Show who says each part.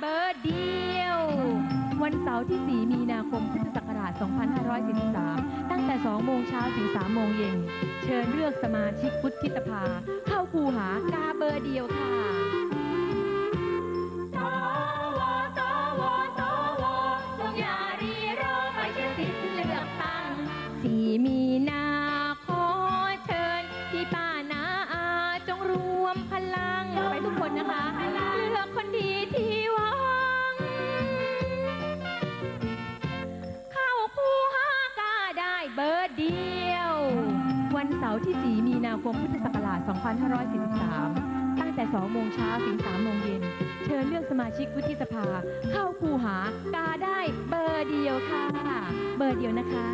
Speaker 1: เบอร์เดียว วันเสาร์ที่ 4 มีนาคมพุทธศักราช 2543 ตั้งแต่ 2 โมงเช้าถึง 3 โมงเย็น เชิญเลือกสมาชิกวุฒิสภา เข้าคูหากาเบอร์เดียวค่ะ
Speaker 2: สวสวสวจงอย่ารีรอไปใช้สิทธิ์เลือกตั้ง
Speaker 1: 4มีนาขอเชิญพี่ป้านาอาจงรวมพลังไปทุกคนนะคะ เบอร์เดียว วันเสาร์ที่ 4 มีนาคมพุทธศักราช 2543 ตั้งแต่ 2 โมงเช้าถึง 3 โมงเย็น เชิญเลือกสมาชิกวุฒิสภา เข้าคูหากาได้เบอร์เดียวค่ะ เบอร์เดียวนะคะ